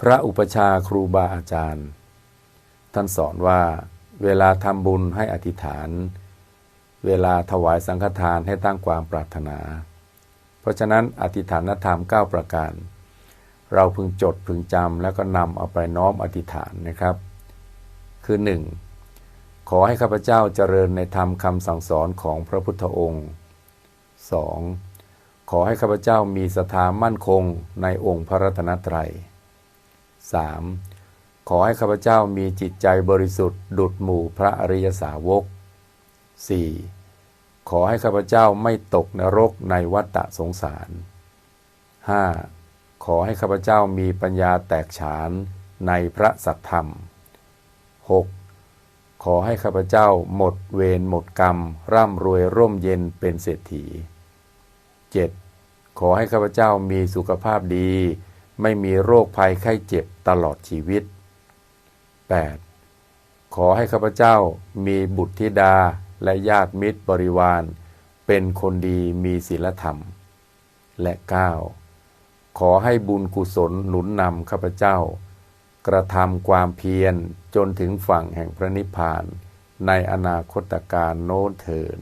พระอุปชาครูบาอาจารย์ ท่านสอนว่า เวลาทำบุญให้อธิษฐาน เวลาถวายสังฆทานให้ตั้งความปรารถนา เพราะฉะนั้นอธิษฐานธรรม 9 ประการ เราพึงจดพึงจำแล้วก็นำเอาไปน้อมอธิษฐานนะครับ คือ 1. ขอให้ข้าพเจ้าเจริญในธรรมคำสั่งสอนของพระพุทธองค์ 2. ขอให้ข้าพเจ้ามีศรัทธามั่นคงในองค์พระรัตนตรัย 3. ขอให้ข้าพเจ้ามีจิตใจบริสุทธิ์ ดุจหมู่พระอริยสาวก 4. ขอให้ข้าพเจ้าไม่ตกนรกในวัฏฏะสงสาร 5. ขอให้ข้าพเจ้ามีปัญญาแตกฉานในพระสัทธรรม 6. ขอให้ข้าพเจ้าหมดเวรหมดกรรม ร่ำรวยร่มเย็นเป็นเศรษฐี 7. ขอให้ข้าพเจ้ามีสุขภาพดี ไม่มีโรคภัยไข้เจ็บ ตลอดชีวิต 8. ขอให้ข้าพเจ้ามีบุตรธิดาและญาติมิตรบริวาร เป็นคนดีมีศีลธรรม และ 9. ขอให้บุญกุศลหนุนนำข้าพเจ้า กระทำความเพียรจนถึงฝั่งแห่งพระนิพพาน ในอนาคตการโน้นเทิน